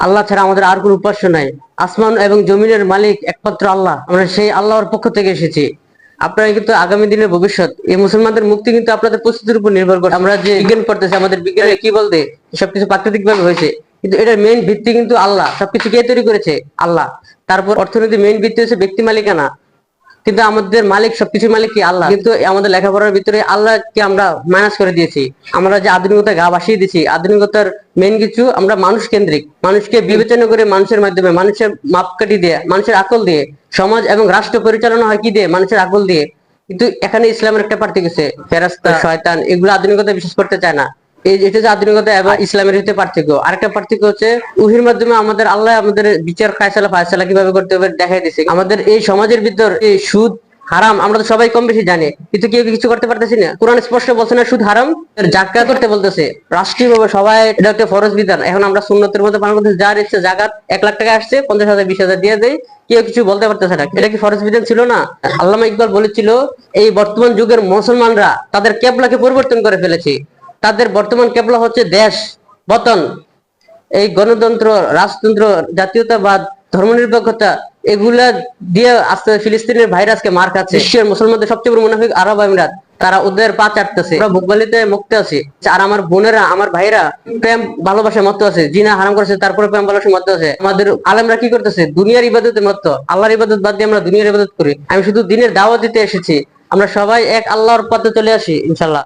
আল্লাহ ছাড়া আমাদের আর কোন উপাস্য নাই। আসমান এবং জমিনের মালিক একমাত্র আল্লাহ। আমরা সেই আল্লাহর পক্ষ থেকে এসেছি। আপনারা কিন্তু আগামী দিনের ভবিষ্যৎ, এই মুসলমানদের মুক্তি কিন্তু আপনাদের প্রস্তুতির উপর নির্ভর করে আমরা যে বিজ্ঞান পড়তেছি, আমাদের বিজ্ঞানে কি বলতে, সবকিছু প্রাকৃতিক ভাবে হয়েছে। কিন্তু এটার মেইন ভিত্তি কিন্তু আল্লাহ। সবকিছু কে তৈরি করেছে? আল্লাহ। তারপর অর্থনীতির মেইন ভিত্তি হচ্ছে ব্যক্তি মালিকানা। কিন্তু আমাদের মালিক সবকিছু মালিক কি আল্লাহ? কিন্তু আমাদের লেখাপড়ার ভিতরে আল্লাহকে আমরা মাইনাস করে দিয়েছি। আমরা যে আধুনিকতা গা ভাসিয়ে দিয়েছি, আধুনিকতার মেন কিছু আমরা মানুষ কেন্দ্রিক। মানুষকে বিবেচনা করে মানুষের মাধ্যমে, মানুষের মাপকাঠি দিয়ে, মানুষের আকল দিয়ে, সমাজ এবং রাষ্ট্র পরিচালনা হয় কি দিয়ে? মানুষের আকল দিয়ে। কিন্তু এখানে ইসলামের একটা পার্থক্য আছে। ফেরাস্তা শয়তান, এগুলো আধুনিকতা বিশ্বাস করতে চায় না। এটা যে আধুনিকতা এবং ইসলামের ভিতরে পার্থক্য। আরেকটা পার্থক্য হচ্ছে উহির মাধ্যমে আমাদের আল্লাহ আমাদের বিচার ফায়সালা ফায়সালা কীভাবে করতে হবে দেখাই দিছে। আমাদের এই সমাজের ভিতর এই সুদ হারাম আমরা তো সবাই কম বেশি জানি কিন্তু কেউ কিছু করতে পারতেছি না? কোরআন স্পষ্ট বলছে না সুদ হারাম? জাকাত করতে বলতেছে। রাষ্ট্রীয়ভাবে সবাই এটা একটা ফরজ বিধান। এখন আমরা সুন্নতের মধ্যে পালন করতেছি যার ইচ্ছে জাকাত এক লাখ টাকা আসছে পঞ্চাশ হাজার বিশ হাজার দিয়ে দেয় কেউ কিছু বলতে পারতেছে না। এটা কি ফরজ বিধান ছিল না? আল্লামা ইকবাল বলেছিল এই বর্তমান যুগের মুসলমানরা তাদের কেবলাকে পরিবর্তন করে ফেলেছে। তাদের বর্তমান কেবলা হচ্ছে দেশ পতন এই গণতন্ত্র, রাজতন্ত্র, জাতীয়তাবাদ, ধর্মনিরপেক্ষতা, এগুলা দিয়ে আস্তে ফিলিস্তিনের ভাইরাসকে মার খাচ্ছে। বিশ্বের মুসলমানদের সবচেয়ে বড় মুনাফিক আরব আমিরাত। তারা ওদের পা চাটতেছে। আমরা ভোগবালিতে মুক্ত আছি। আর আমার বোনেরা, আমার ভাইরা প্রেম ভালোবাসার মতো আছে। জিনা হারাম করেছে, তারপরে প্রেম ভালোবাসার মতো আছে। আমাদের আলেমরা কি করতেছে? দুনিয়ার ইবাদতের মতো আল্লাহর ইবাদত বাদ দিয়ে আমরা দুনিয়ার ইবাদত করি। আমি শুধু দিনের দাওয়াত দিতে এসেছি। আমরা সবাই এক আল্লাহর পথে চলে আসি, ইনশাল্লাহ।